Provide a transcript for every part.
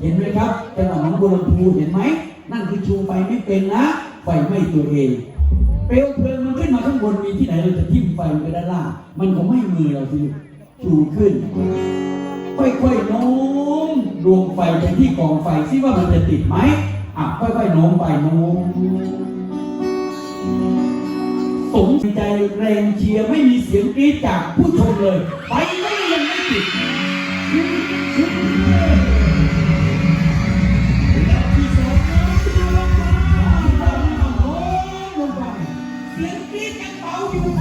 เห็นไหมครับจังหวัดหนองบัวลำพูเห็นไหมนั่นคือชูไฟไม่เป็นนะไฟไม่ตัวเอง เปลวเพลิงมันขึ้นมาข้างบนมีที่ไหนเราจะทิ้มไฟไปด้านล่างมันก็ไม่มือเราสิชูขึ้น ค่อยๆโน้มดวงไฟไปที่กองไฟซิว่ามันจะติดไหมอะค่อยๆโน้มไปโน้มสมใจแรงเชียร์ไม่มีเสียงกรี๊ดจากผู้ชมเลยไฟไม่ยังไม่ติด how you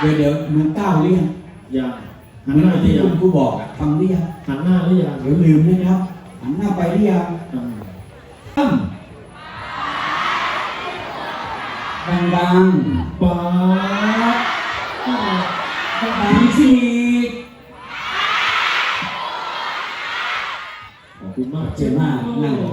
เดี๋ยวเดี๋ยวลุงเต้าเรียกยังหันหน้าที่ยังกูบอกอะทำเรียงหันหน้าหรือยังเดี๋ยวลืมนะครับหันหน้าไปเรียงตั้งดังดังป๊าดังดังสิขอบคุณมากเจม่านั่งรอ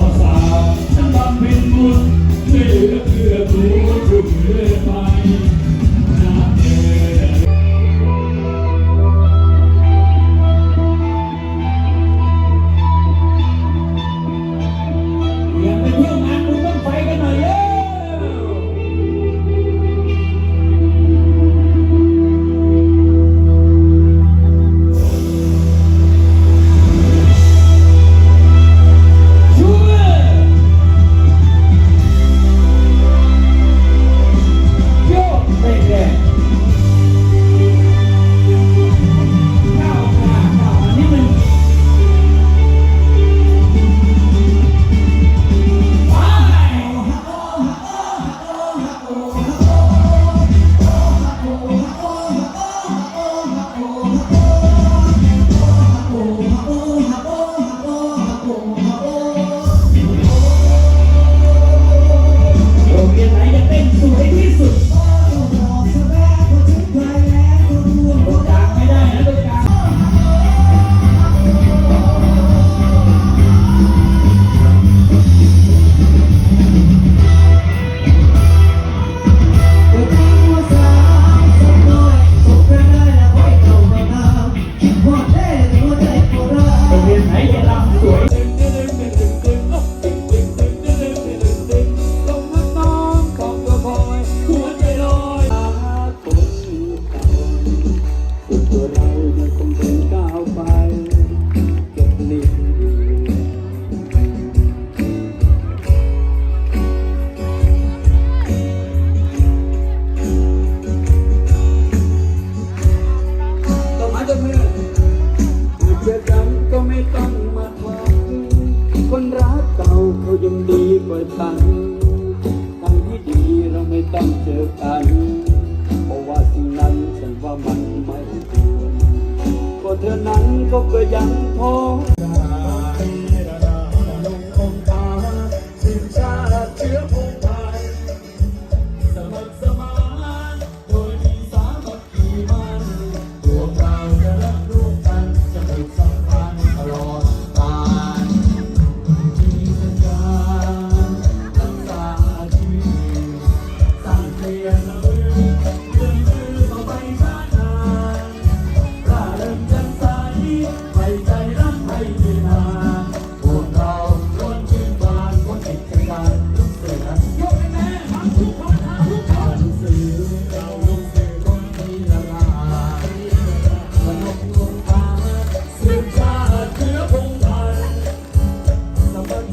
Qualified.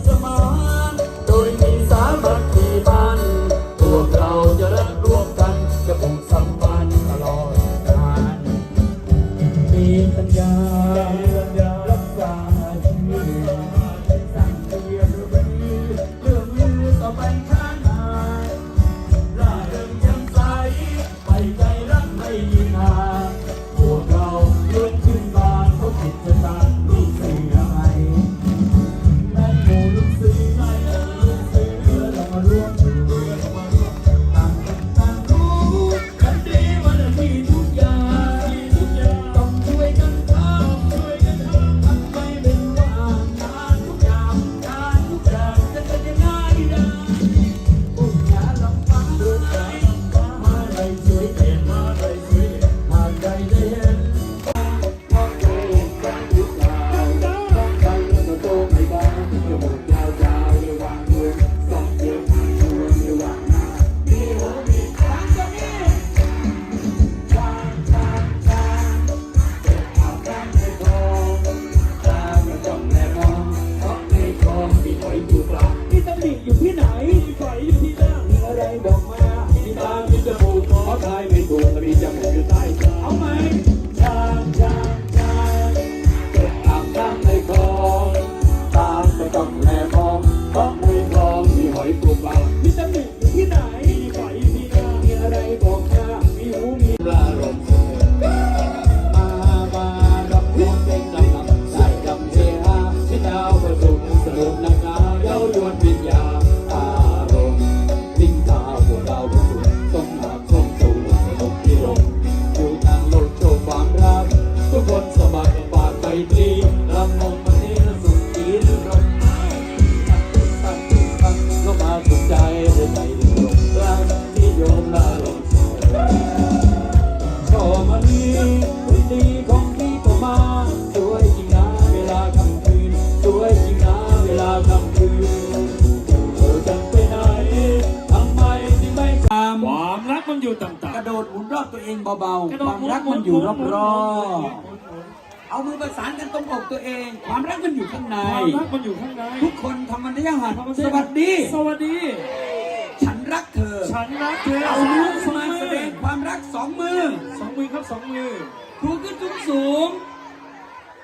Somebody เอามือประสานกันตรงอกตัวเอง ความรักมันอยู่ข้างใน ความรักมันอยู่ข้างใน ทุกคนทำมันได้ยังหัดสวัสดี สวัสดี ฉันรักเธอ ฉันรักเธอ เอามือมาแสดงความรักสองมือ สองมือครับสองมือครูขึ้นสูงสูง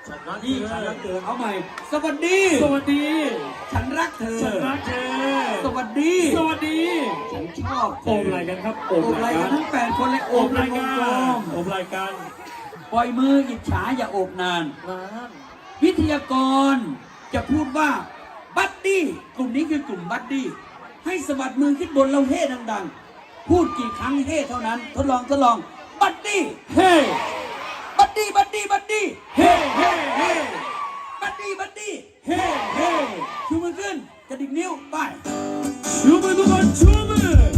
ฉันรักเธอฉันรักเธอเอาใหม่ สวัสดี สวัสดี ฉันรักเธอ ฉันรักเธอ สวัสดี สวัสดี ฉันชอบโอบไหลกันครับโอบไหลกันทั้งแปดคนเลยโอบไหลกันโอบไหลกัน ปล่อยมืออิจฉาอย่าโอบนานวิทยากรจะพูดว่าบัตตี้กลุ่มนี้คือกลุ่มบัตตี้ให้สะบัดมือขึ้นบนเราเฮ่ดังๆ พูดกี่ครั้งเฮ่เท่านั้น ทดลองทดลองบัตตี้เฮ่บัตตี้บัตตี้บัตตี้เฮ่เฮ่เฮ่บัตตี้บัตตี้เฮ่เฮ่ชูมือขึ้นกระดิกนิ้วไปชูมือทุกคนชูมือ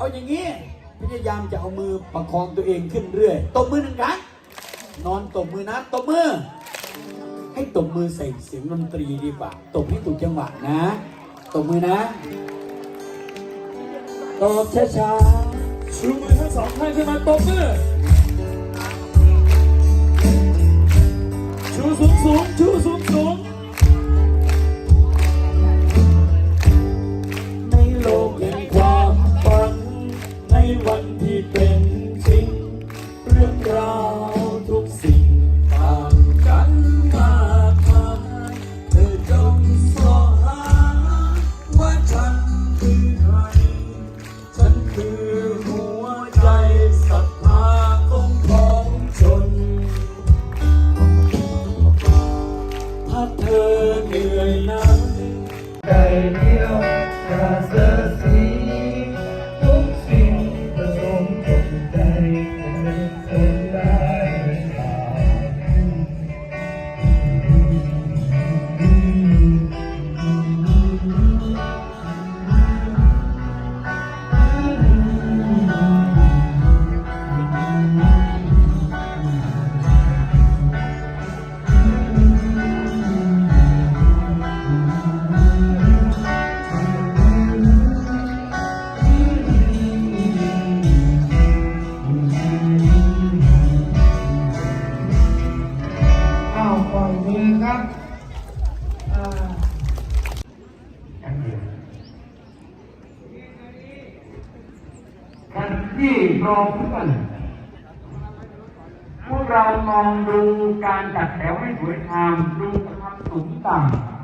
เอาอย่างนี้ พยายามจะเอามือประคองตัวเองขึ้นเรื่อย ตบมือหนึ่งครั้ง นอนตบมือนะ ตบมือ ให้ตบมือใส่เสียงดนตรีดีกว่า ตบให้ถูกจังหวะนะ ตบมือนะ ตบช้าชูมือทั้งสองข้างขึ้นมาตบมือชูสูงสูงชูสูงสูง love. ที่รอเพื่อนพวกเรามองดูการจัดแถวให้สวยงามดูความสูงต่ำ